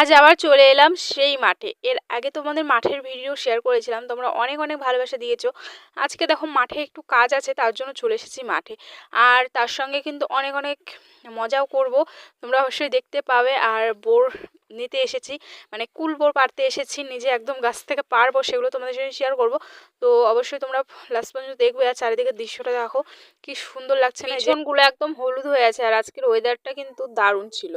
আজ আবার চলে এলাম সেই মাঠে। এর আগে তোমাদের মাঠের ভিডিও শেয়ার করেছিলাম, তোমরা অনেক অনেক ভালোবাসা দিয়েছ। আজকে দেখো মাঠে একটু কাজ আছে, তার জন্য চলে এসেছি মাঠে। আর তার সঙ্গে কিন্তু অনেক অনেক মজাও করব। তোমরা অবশ্যই দেখতে পাবে। আর বোর নিতে এসেছি মানে কুল বোর পারতে এসেছি, নিজে একদম গাছ থেকে পারব সেগুলো তোমাদের সাথে শেয়ার করব। তো অবশ্যই তোমরা লাস্ট পর্যন্ত দেখবে, আর চারিদিকে দৃশ্যটা দেখো, কি সুন্দর লাগছে না? একদম হলুদ হয়ে আছে, আর আজকের ওয়েদারটা কিন্তু দারুণ ছিল।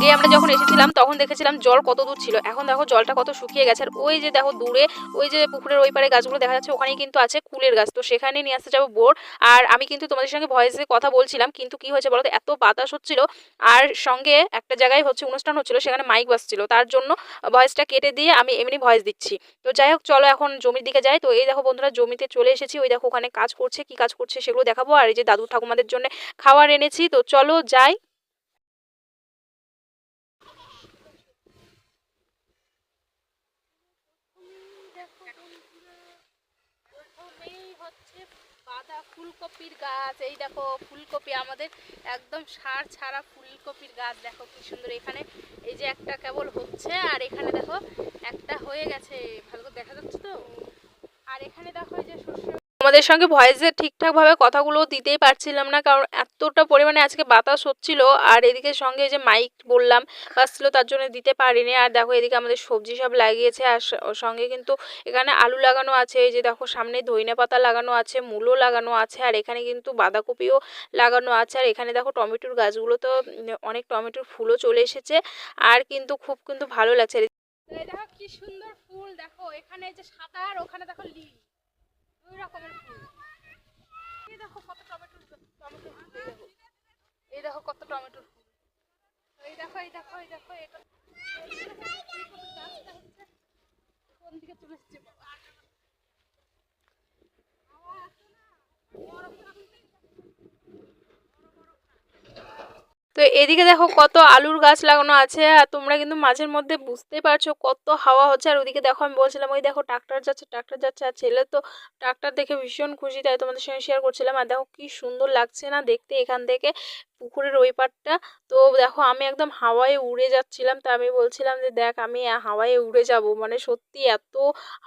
আগে আমরা যখন এসেছিলাম, তখন দেখেছিলাম জল কত দূর ছিল। এখন দেখো জলটা কত শুকিয়ে গেছে। আর ওই যে দেখো দূরে, ওই যে পুকুরের ওই পারে গাছগুলো দেখা যাচ্ছে, ওখানেই কিন্তু আছে কুলের গাছ। তো সেখানে নিয়ে আসতে যাব বোর আর আমি কিন্তু তোমাদের সঙ্গে ভয়েসে কথা বলছিলাম, কিন্তু কি হয়েছে বলতো এত বাতাস হচ্ছিল। আর সঙ্গে একটা জায়গায় হচ্ছে অনুষ্ঠান হচ্ছিল, সেখানে মাইক বাজছিল। তার জন্য ভয়েসটা কেটে দিয়ে আমি এমনি ভয়েস দিচ্ছি। তো যাই হোক, চলো এখন জমির দিকে যাই। তো এই দেখো বন্ধুরা, জমিতে চলে এসেছি। ওই দেখো ওখানে কাজ করছে, কি কাজ করছে সেগুলো দেখাবো। আর এই যে দাদু ঠাকুমাদের জন্য খাবার এনেছি। তো চলো যাই প্রথমেই হচ্ছে বাঁধা ফুলকপির গাছ, এই দেখো ফুলকপি আমাদের একদম সার ছাড়া ফুলকপির গাছ, দেখো কি সুন্দর এখানে। এই যে একটা কেবল হচ্ছে আর এখানে দেখো একটা হয়ে গেছে, ভালো করে দেখা যাচ্ছে তো? আর এখানে দেখো এই যে শস্য আমাদের সঙ্গে ভয়েসে ঠিকঠাকভাবে কথাগুলো দিতেই পারছিলাম না, কারণ এতটা পরিমাণে আজকে বাতাস হচ্ছিল আর এদিকে সঙ্গে যে মাইক বললাম বাজছিল তার জন্য দিতে পারিনি। আর দেখো এদিকে আমাদের সবজি সব লাগিয়েছে আর সঙ্গে কিন্তু এখানে আলু লাগানো আছে, এই যে দেখো সামনে ধইনে পাতা লাগানো আছে মূলো লাগানো আছে আর এখানে কিন্তু বাঁধাকপিও লাগানো আছে। আর এখানে দেখো টমেটোর গাছগুলো তো অনেক টমেটোর ফুলও চলে এসেছে আর কিন্তু খুব কিন্তু ভালো লাগছে। দেখো কি সুন্দর ফুল, দেখো এখানে যে সাদা আর ওখানে দেখো নীল দুই রকমের এই দেখো কত টমেটোর টমেটোর ফুল এই দেখো কত টমেটোর ফুল। এই দেখো এই দেখো এই দেখো এটা কোন দিকে চলে এসছে বাবা? তো এদিকে দেখো কত আলুর গাছ লাগানো আছে, আর তোমরা কিন্তু মাঝের মধ্যে বুঝতে পারছ কত হাওয়া হচ্ছে। আর ওদিকে দেখো আমি বলছিলাম, ওই দেখো ট্রাক্টর যাচ্ছে ট্রাক্টর যাচ্ছে, আর ছেলে তো ট্রাক্টর দেখে ভীষণ খুশি, তাই তোমাদের সঙ্গে শেয়ার করছিলাম। আর দেখো কি সুন্দর লাগছে না দেখতে এখান থেকে পুকুরের ওই পারটা তো দেখো আমি একদম হাওয়ায় উড়ে যাচ্ছিলাম, তা আমি বলছিলাম যে দেখ আমি হাওয়ায় উড়ে যাব মানে সত্যি এত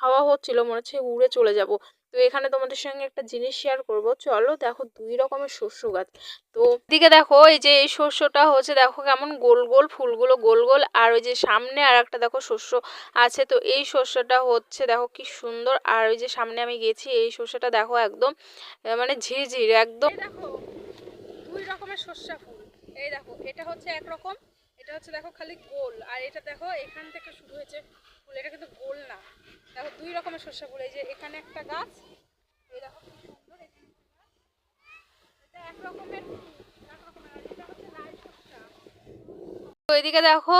হাওয়া হচ্ছিল মনে হচ্ছে উড়ে চলে যাব। তো এখানে তোমাদের সঙ্গে একটা জিনিস শেয়ার করব। চলো দেখো দুই রকমের শস্য গাছ। তো দিকে দেখো, এই যে এই শস্যটা হচ্ছে, দেখো কেমন গোল গোল, ফুলগুলো গোল গোল। আর ওই যে সামনে আর একটা দেখো শস্য আছে, তো এই শস্যটা হচ্ছে, দেখো কি সুন্দর। আর ওই যে সামনে আমি গেছি, এই শস্যটা দেখো একদম মানে ঝিরঝির, একদম। দেখো, দুই রকমের শস্যা ফুল। এই দেখো, এটা হচ্ছে একরকম, এটা হচ্ছে দেখো খালি গোল। আর এটা দেখো, এখান থেকে শুরু হয়েছে ফুল, এটা কিন্তু গোল না। দেখো, দুই রকমের শস্যা ফুল এই যে এখানে একটা গাছ, এই দেখো এক রকমের তো এদিকে দেখো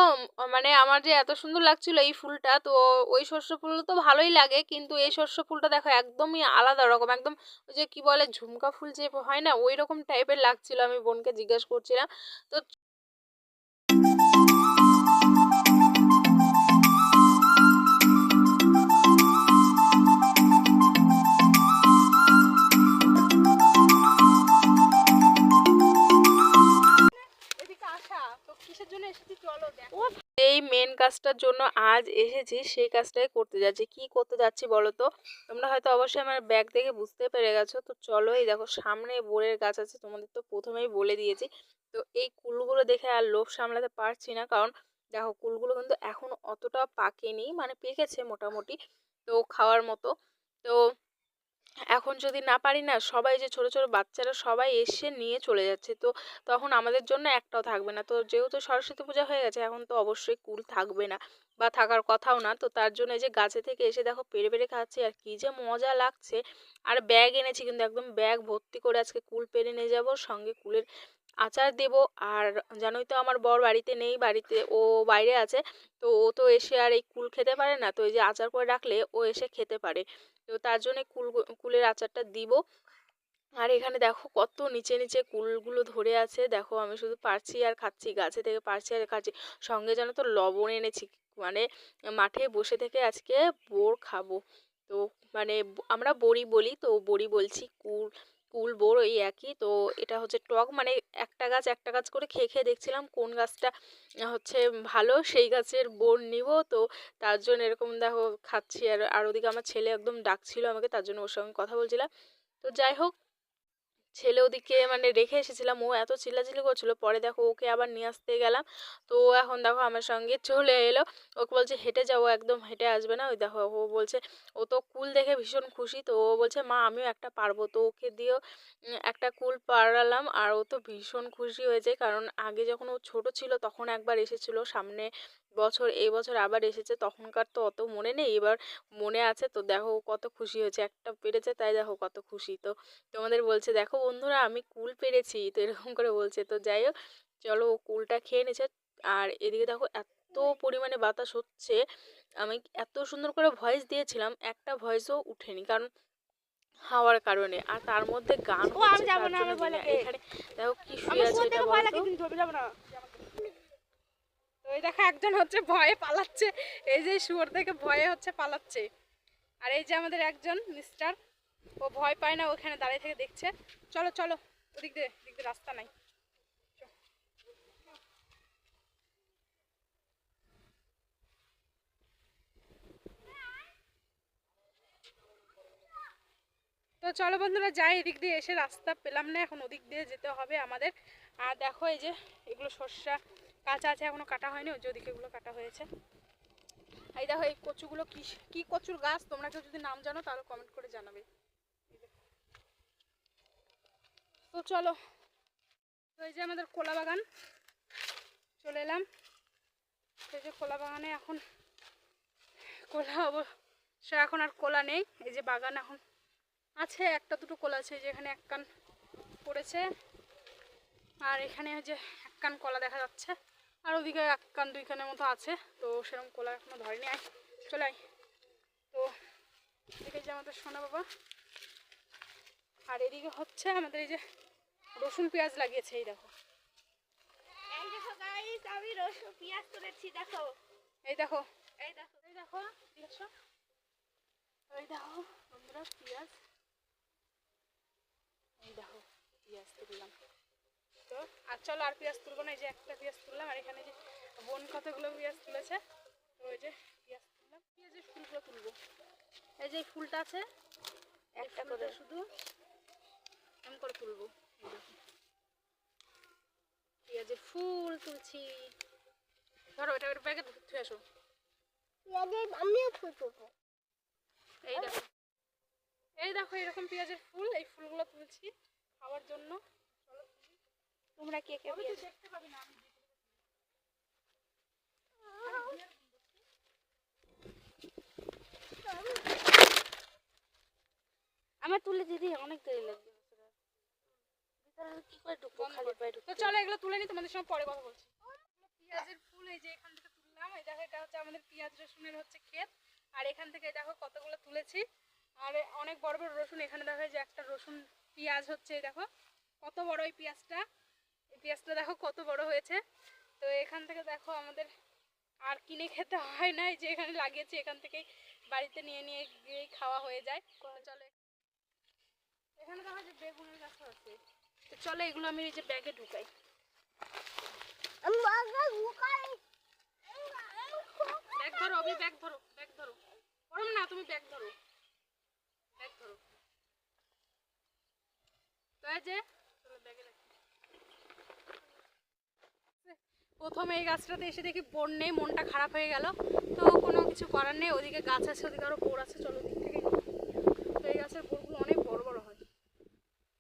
মানে আমার যে এত সুন্দর লাগছিল এই ফুলটা, তো ওই শস্য ফুল তো ভালোই লাগে, কিন্তু এই শস্য ফুলটা দেখো একদমই আলাদা রকম, একদম ওই যে কি বলে ঝুমকা ফুল যে হয় না ওই রকম টাইপের লাগছিল, আমি বোনকে জিজ্ঞেস করছিলাম। তো চলো দেখো। এই মেন কাজটার জন্য আজ এসেছি, সেই কাজটাই করতে যাচ্ছি। কি করতে যাচ্ছি বলো তো? তোমরা হয়তো অবশ্যই আমার ব্যাগ দেখে বুঝতে পেরে গেছো। তো চলো এই দেখো, সামনে বোরের গাছ আছে, তোমাদের তো প্রথমেই বলে দিয়েছি। তো এই কুলগুলো দেখে আর লোভ সামলাতে পারছি না, কারণ দেখো, কুলগুলো কিন্তু এখন অতটা পাকেনি মানে পেকেছে মোটামুটি, তো খাওয়ার মতো। তো এখন যদি না পারি না, সবাই যে ছোট ছোট বাচ্চারা সবাই এসে নিয়ে চলে যাচ্ছে, তো তখন আমাদের জন্য একটাও থাকবে না। তো যেহেতু সরস্বতী পূজা হয়ে গেছে, এখন তো অবশ্যই কুল থাকবে না বা থাকার কথাও না। তো তার জন্য যে গাছে থেকে এসে দেখো পেরে পেরে খাচ্ছি, আর কি যে মজা লাগছে। আর ব্যাগ এনেছি কিন্তু একদম ব্যাগ ভর্তি করে আজকে কুল পেরে নিয়ে যাব, সঙ্গে কুলের আচার দেব। আর জানোই তো আমার বর বাড়িতে নেই, বাড়িতে ও বাইরে আছে, তো ও তো এসে আর এই কুল খেতে পারে না। তো এই যে আচার করে রাখলে ও এসে খেতে পারে। তো তার জন্য কুল কুলের আচারটা দিব। আর এখানে দেখো কত নিচে নিচে কুলগুলো ধরে আছে। দেখো আমি শুধু পারছি আর খাচ্ছি, গাছে থেকে পারছি আর খাচ্ছি। সঙ্গে যেন তো লবণ এনেছি মানে মাঠে বসে থেকে আজকে বোর খাব। তো মানে আমরা বড়ি বলি, তো বড়ি বলছি কুল কুল বোর ওই একই। তো এটা হচ্ছে টক মানে একটা গাছ একটা গাছ করে খেয়ে খেয়ে দেখছিলাম কোন গাছটা হচ্ছে ভালো সেই গাছের বোর নিব। তো তার জন্য এরকম দেখো খাচ্ছি আর আর ওদিকে আমার ছেলে একদম ডাকছিল আমাকে, তার জন্য ওর সঙ্গে কথা বলছিলাম। তো যাই হোক ছেলে ওদিকে মানে রেখে এসেছিলাম। ও এত চিল্লাচিল্লি করছিল। পরে দেখো ওকে আবার নিয়ে আসতে গেলাম। তো ও এখন দেখো আমার সঙ্গে চলে এলো। ওকে বলছে, হেঁটে যাও একদম হেঁটে আসবে না। ওই দেখো ও বলছে, ও তো কুল দেখে ভীষণ খুশি। তো ও বলছে, মা, আমিও একটা পারব। তো ওকে দিয়েও একটা কুল পাড়ালাম আর ও তো ভীষণ খুশি হয়েছে। কারণ আগে যখন ও ছোট ছিল তখন একবার এসেছিল। সামনে বছর, এই বছর আবার এসেছে। তখনকার তো অত মনে নেই। এবার মনে আছে। তো দেখো কত খুশি হয়েছে। একটা পেরেছে, তাই দেখো কত খুশি। তো তোমাদের বলছে, দেখো বন্ধুরা আমি কুল পেরেছি। তো এরকম করে বলছে। তো যাই হোক চলো ও কুলটা খেয়ে নিছে। আর এদিকে দেখো এত পরিমাণে বাতাস হচ্ছে। আমি এত সুন্দর করে ভয়েস দিয়েছিলাম একটা ভয়েসও উঠেনি। কারণ হাওয়ার কারণে। আর তার মধ্যে গান ও, আমি যাব না। এখানে। দেখো কি আমার শুয়ে আছে এটা থেকে ভয় লাগে বলতো? কিন্তু ধরবে যাব না। তো এই দেখো একজন হচ্ছে ভয়ে পালাচ্ছে। এই যে শুয়োর থেকে ভয়ে হচ্ছে পালাচ্ছে। আর এই যে আমাদের একজন মিস্টার ও ভয় পায় না ওখানে দাঁড়িয়ে থেকে দেখছে। চলো চলো, ওদিক দিয়ে দিয়ে রাস্তা নাই। তো চলো বন্ধুরা, যাই এদিক দিয়ে এসে রাস্তা পেলাম না, এখন ওদিক দিয়ে যেতে হবে আমাদের। আর দেখো এই যে, এগুলো শস্যা কাঁচা আছে, এখনও কাটা হয়নি, ওই যে ওদিকে এগুলো কাটা হয়েছে। এই দেখো, এই কচুগুলো কি কি কচুর গাছ? তোমরা কেউ যদি নাম জানো, তাহলে কমেন্ট করে জানাবে এই দেখো। তো চলো তো এই যে আমাদের কোলা বাগান, চলে এলাম। এই যে কোলা বাগানে এখন কলা অবশ্য এখন আর কোলা নেই, এই যে বাগান এখন আছে, একটা দুটো কোলা আছে যেখানে এক কান পড়েছে। আর এখানে ওই যে এক কান কলা দেখা যাচ্ছে, আর ওদিকে এক কান দুই কানের মতো আছে, তো সেরকম কলা এখনও ধরেনি। আয়, চলে আয়। তো এদিকে যে আমাদের সোনা বাবা, আর এদিকে হচ্ছে আমাদের এই যে রসুন পেঁয়াজ লাগিয়েছে এই দেখো। এই দেখো গাইস আমি রসুন পেঁয়াজ তুলেছি দেখো। এই দেখো। এই দেখো এই দেখো দেখছ? এই দেখো বন্ধুরা পেঁয়াজ। এই দেখো পেঁয়াজ তুললাম। তো আর চলো আর পেঁয়াজ তুলবো না এই যে একটা পেঁয়াজ তুললাম আর এখানে যে বোন কতগুলো পেঁয়াজ তুলেছে তো ওই যে পেঁয়াজ তুললাম পেঁয়াজের ফুলগুলো তুলবো। এই যে ফুলটা আছে একটা করে। শুধু এম করে তুলবো। দেখো পেঁয়াজের ফুল তুলছি। ধরো এটা ব্যাগে ধুয়ে আসো। আমিও ফুল তুলবো। এই দেখো। এই দেখো এরকম পেঁয়াজের ফুল এই ফুলগুলো তুলছি খাওয়ার জন্য। তোমরা কে কে দেখতে পাবি না। আমার তুলে দিদি অনেক দেরি লাগবে। কি করে ঢুকবো? খালি কর। পায়ে তো চলো এগুলো তুলে নি তোমাদের সঙ্গে পরে কথা বলছি। পেঁয়াজের ফুল এই যে এখান থেকে তুললাম এই দেখো এটা হচ্ছে আমাদের পেঁয়াজ রসুনের হচ্ছে ক্ষেত। আর এখান থেকে দেখো কতগুলো তুলেছি। আর অনেক বড় বড় রসুন এখানে দেখো যে একটা রসুন পেঁয়াজ হচ্ছে দেখো কত বড় এই পেঁয়াজটা। এই পেঁয়াজটা দেখো কত বড় হয়েছে। তো এখান থেকে দেখো আমাদের আর কিনে খেতে হয় না যে এখানে লাগিয়েছি এখান থেকেই বাড়িতে নিয়ে নিয়ে গিয়ে খাওয়া হয়ে যায়। চলো এখানে দেখো যে বেগুনের গাছ আছে। চলো, এগুলো আমি এই যে ব্যাগে ঢুকাই। তুমি প্রথমে এই গাছটাতে এসে দেখি বোর নেই, মনটা খারাপ হয়ে গেল। তো কোনো কিছু করার নেই, ওদিকে গাছ আছে, ওদিকে আরও বোর আছে, চলো ওদিক থেকে। তো এই গাছের বোরগুলো অনেক বড় বড় হয়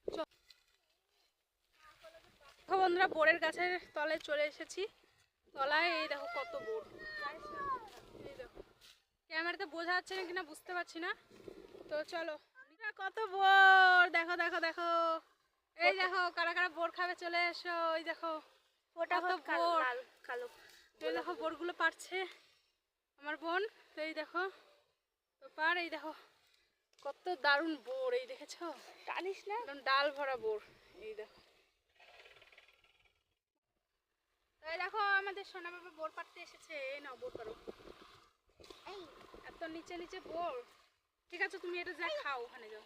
চল। দেখো বন্ধুরা বোরের গাছের তলায় চলে এসেছি। তলায় এই দেখো কত বোর। এই দেখো। ক্যামেরাতে বোঝা যাচ্ছে না কিনা বুঝতে পারছি না। তো চলো। কত বোর? দেখো দেখো দেখো। এই দেখো কারা কারা বোর খাবে চলে এসো। ওই দেখো ওটা কালো বোর। কালো। এই দেখো বোরগুলো পারছে আমার বোন। তো এই দেখো তো পার এই দেখো। কত দারুণ বোর এই দেখেছ? টানিস না? ডাল ভরা বোর এই দেখো। তো এই দেখো আমাদের সোনা বাবা বোর পাড়তে এসেছে। এই নাও বোর পারো এত নিচে নিচে বোর। ঠিক আছে তুমি এটা যা খাও ওখানে যাও।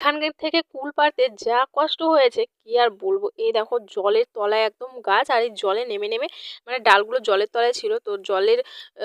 এখানকার থেকে কুল পাড়তে যা কষ্ট হয়েছে কি আর বলব? এই দেখো জলের তলায় একদম গাছ আর এই জলে নেমে নেমে মানে ডালগুলো জলের তলায় ছিল তো জলের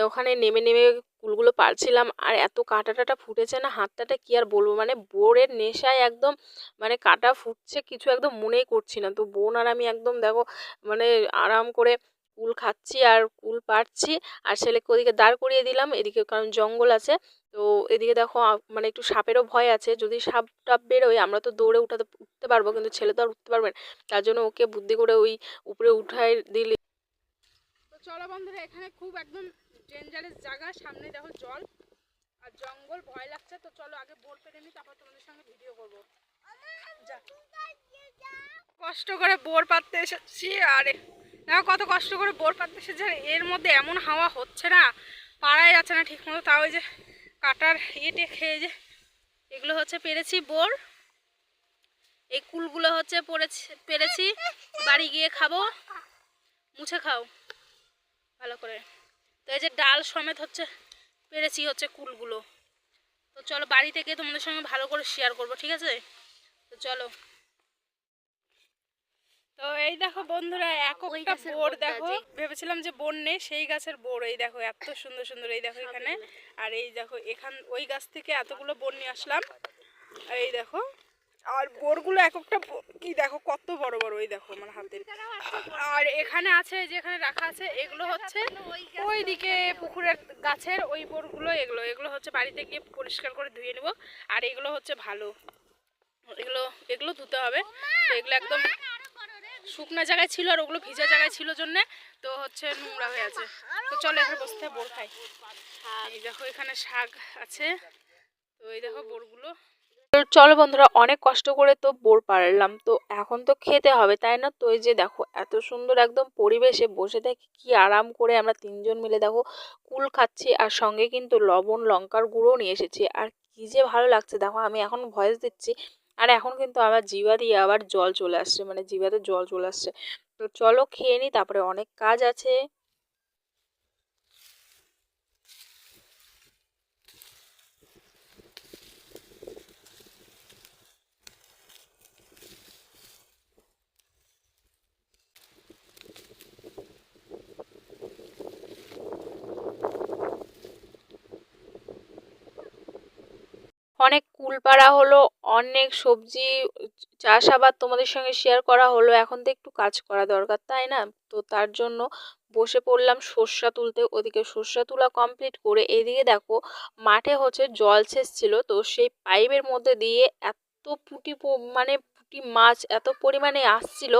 ওখানে নেমে নেমে কুলগুলো পারছিলাম। আর এত কাটা টাটা ফুটেছে না, হাতটাটা কি আর বলব? মানে বোরের নেশায় একদম মানে কাটা ফুটছে কিছু একদম মনেই করছি না। তো বোন আর আমি একদম দেখো মানে আরাম করে কুল খাচ্ছি আর কুল পাড়ছি আর ছেলেকে ওদিকে দাঁড় করিয়ে দিলাম, এদিকে কারণ জঙ্গল আছে। তো এদিকে দেখো মানে একটু সাপেরও ভয় আছে। যদি সাপ টাপ বেরোয়, আমরা তো দৌড়ে উঠাতে, উঠতে পারব, কিন্তু ছেলে তো আর উঠতে পারবে না। তার জন্য ওকে বুদ্ধি করে ওই উপরে উঠাই দিলে। চলো বন্ধুরা, এখানে খুব একদম ডেঞ্জারাস জায়গা, সামনে দেখো জল আর জঙ্গল, ভয় লাগছে। তো চলো আগে বোর পেরে নিই, তারপর তোমাদের সঙ্গে ভিডিও করব। কষ্ট করে বোর পাততে এসেছি, আরে। দেখো কত কষ্ট করে বোর পাততে এসেছি এর মধ্যে এমন হাওয়া হচ্ছে না পাড়াই যাচ্ছে না ঠিক মতো তাও যে কাটার ইয়েটে খেয়ে যে, এগুলো হচ্ছে পেরেছি বোর। এই কুলগুলো হচ্ছে পড়েছি পেরেছি। বাড়ি গিয়ে খাব, মুছে খাও, ভালো করে। তো এই যে ডাল সমেত হচ্ছে পেরেছি হচ্ছে কুলগুলো। তো চলো বাড়ি থেকে তোমাদের সঙ্গে ভালো করে শেয়ার করব ঠিক আছে? তো চলো। তো এই দেখো বন্ধুরা এক একটা বোর দেখো। ভেবেছিলাম যে বোর নেই সেই গাছের বোর এই দেখো এত সুন্দর সুন্দর এই দেখো এখানে। আর এই দেখো এখান ওই গাছ থেকে এতগুলো বোর নিয়ে আসলাম। আর এই দেখো আর বোরগুলো এক একটা কি দেখো, কত বড় বড় ওই দেখো আমার হাতের। আর এখানে আছে যেখানে রাখা আছে, এগুলো হচ্ছে ওই দিকে পুকুরের গাছের ওই বোরগুলো, এগুলো। এগুলো হচ্ছে বাড়িতে গিয়ে পরিষ্কার করে ধুয়ে নেব। আর এগুলো হচ্ছে ভালো। এগুলো এগুলো ধুতে হবে। এগুলো একদম শুকনো জায়গায় ছিল আর ওগুলো ভিজা জায়গায় ছিল জন্যে, তো হচ্ছে নোংরা হয়ে আছে। তো চলো এখানে বসতে বোর খাই। এই দেখো এখানে শাক আছে। তো এই দেখো বোরগুলো। চলো বন্ধুরা, অনেক কষ্ট করে তো বোর পারলাম। তো এখন তো খেতে হবে, তাই না? তো এই যে দেখো, এত সুন্দর একদম পরিবেশে বসে থাকি কি আরাম করে আমরা তিনজন মিলে দেখো কুল খাচ্ছি আর সঙ্গে কিন্তু লবণ, লঙ্কার গুঁড়োও নিয়ে এসেছি। আর কি যে ভালো লাগছে, দেখো আমি এখন ভয়েস দিচ্ছি আর এখন কিন্তু আমার জিভা দিয়ে আবার জল চলে আসছে মানে জিভাতে জল চলে আসছে। তো চলো খেয়ে নিই, তারপরে অনেক কাজ আছে। অনেক কুল পাড়া হলো, অনেক সবজি, চাষাবাদ তোমাদের সঙ্গে শেয়ার করা হলো, এখন তো একটু কাজ করা দরকার, তাই না? তো তার জন্য বসে পড়লাম সর্ষা তুলতে, ওদিকে সর্ষা তোলা কমপ্লিট করে এদিকে দেখো মাঠে হচ্ছে জল ছিল তো সেই পাইপের মধ্যে দিয়ে এত পুটি মানে পুঁটি মাছ এত পরিমাণে আসছিল,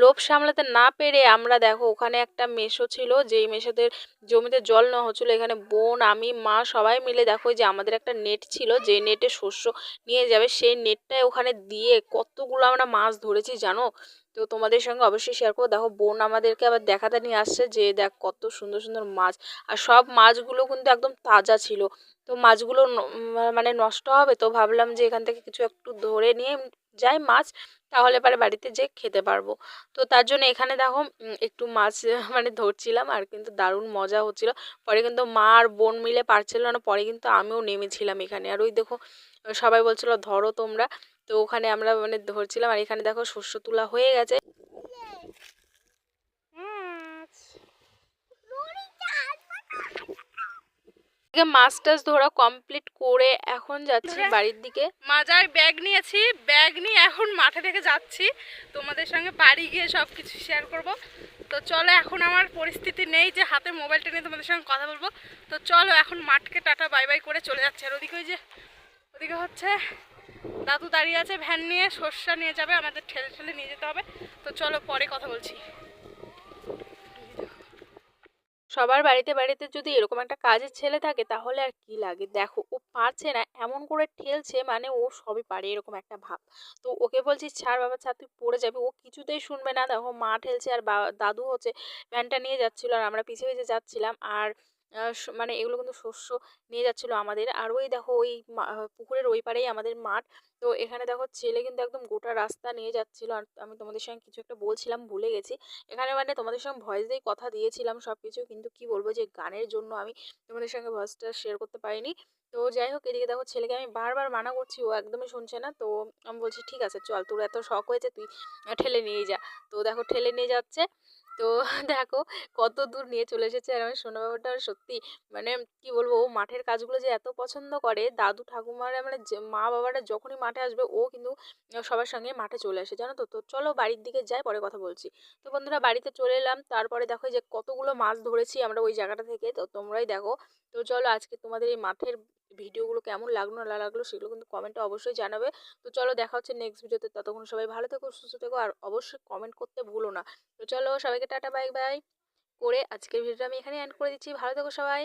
লোভ সামলাতে না পেরে আমরা দেখো ওখানে একটা মেশো ছিল, যেই মেশোদের জমিতে জল নেওয়া হচ্ছিল, এখানে বোন, আমি, মা সবাই মিলে দেখো যে আমাদের একটা নেট ছিল, যে নেটে শস্য নিয়ে যাবে, সেই নেটটাই ওখানে দিয়ে কতগুলো আমরা মাছ ধরেছি, জানো? তো তোমাদের সঙ্গে অবশ্যই শেয়ার করব। দেখো, বোন আমাদেরকে আবার দেখাতে নিয়ে আসছে যে, দেখ, কত সুন্দর সুন্দর মাছ। আর সব মাছগুলো কিন্তু একদম তাজা ছিল। তো মাছগুলো মানে নষ্ট হবে তো ভাবলাম যে, এখান থেকে কিছু একটু ধরে নিয়ে যাই মাছ, তাহলে পরে বাড়িতে যেয়ে খেতে পারব। তো তার জন্য এখানে দেখো একটু মাছ মানে ধরছিলাম আর কিন্তু দারুণ মজা হচ্ছিল। পরে কিন্তু মা আর বোন মিলে পারছিল না, পরে কিন্তু আমিও নেমেছিলাম এখানে। আর ওই দেখো, সবাই বলছিল, ধরো তোমরা। তো ওখানে আমরা মানে ধরছিলাম আর এখানে দেখো শস্য তোলা হয়ে গেছে। মাছ টাছ ধরা কমপ্লিট করে এখন যাচ্ছি বাড়ির দিকে। মাজায় ব্যাগ নিয়েছি ব্যাগ নিয়ে এখন মাঠে থেকে যাচ্ছি। তোমাদের সঙ্গে বাড়ি গিয়ে সব কিছু শেয়ার করব। তো চলো এখন আমার পরিস্থিতি নেই যে হাতে মোবাইলটা নিয়ে তোমাদের সঙ্গে কথা বলব। তো চলো এখন মাঠকে টাটা বাই বাই করে চলে যাচ্ছে। আর ওদিকে ওই যে ওদিকে হচ্ছে দাদু দাঁড়িয়ে আছে ভ্যান নিয়ে, সর্ষা নিয়ে যাবে, আমাদের ঠেলে ঠেলে নিয়ে যেতে হবে। তো চলো পরে কথা বলছি। সবার বাড়িতে বাড়িতে যদি এরকম একটা কাজের ছেলে থাকে, তাহলে আর কি লাগে? দেখো, ও পারছে না, এমন করে ঠেলছে মানে ও সবই পারে, এরকম একটা ভাব। তো ওকে বলছি, ছাড় বাবা, ছাড়, তুই পড়ে যাবি। ও কিছুতেই শুনবে না। দেখো, মা ঠেলছে আর বা, দাদু হচ্ছে ভ্যানটা নিয়ে যাচ্ছিল, আর আমরা পিছিয়ে পিছিয়ে যাচ্ছিলাম। আর মানে এগুলো কিন্তু শস্য নিয়ে যাচ্ছিল আমাদের। আর ওই দেখো ওই পুকুরের ওই পারেই আমাদের মাঠ। তো এখানে দেখো ছেলে কিন্তু একদম গোটা রাস্তা নিয়ে যাচ্ছিল। আর আমি তোমাদের সঙ্গে কিছু একটা বলছিলাম, ভুলে গেছি। এখানে মানে তোমাদের সঙ্গে ভয়েস দিয়েই কথা দিয়েছিলাম সব কিছু কিন্তু কি বলব যে গানের জন্য আমি তোমাদের সঙ্গে ভয়েসটা শেয়ার করতে পারিনি। তো যাই হোক, এদিকে দেখো ছেলেকে আমি বারবার মানা করছি। ও একদমই শুনছে না। তো আমি বলছি, ঠিক আছে, চল তোর এত শখ হয়েছে, তুই ঠেলে নিয়ে যা। তো দেখো ঠেলে নিয়ে যাচ্ছে। তো দেখো কত দূর নিয়ে চলে এসেছে আর আমার সোনা বাবাটা সত্যি মানে কি বলব ও মাঠের কাজগুলো যে এত পছন্দ করে, দাদু ঠাকুমারা মানে মা বাবারা যখনই মাঠে আসবে ও কিন্তু সবার সঙ্গে মাঠে চলে আসে, জানো তো? তো চলো বাড়ির দিকে যাই পরে কথা বলছি। তো বন্ধুরা বাড়িতে চলে এলাম, তারপরে দেখো যে কতগুলো মাছ ধরেছি আমরা ওই জায়গাটা থেকে, তো তোমরাই দেখো। তো চলো আজকে তোমাদের এই মাঠের ভিডিওগুলো কেমন লাগল, না লাগল সেগুলো কিন্তু কমেন্টে অবশ্যই জানাবে। তো চলো দেখা হচ্ছে নেক্সট ভিডিওতে ততক্ষণ সবাই ভালো থেকো, সুস্থ থেকো, আর অবশ্যই কমেন্ট করতে ভুলো না। তো চলো সবাইকে টাটা বাই বাই করে আজকের ভিডিওটা আমি এখানে এন্ড করে দিচ্ছি। ভালো থেকো সবাই।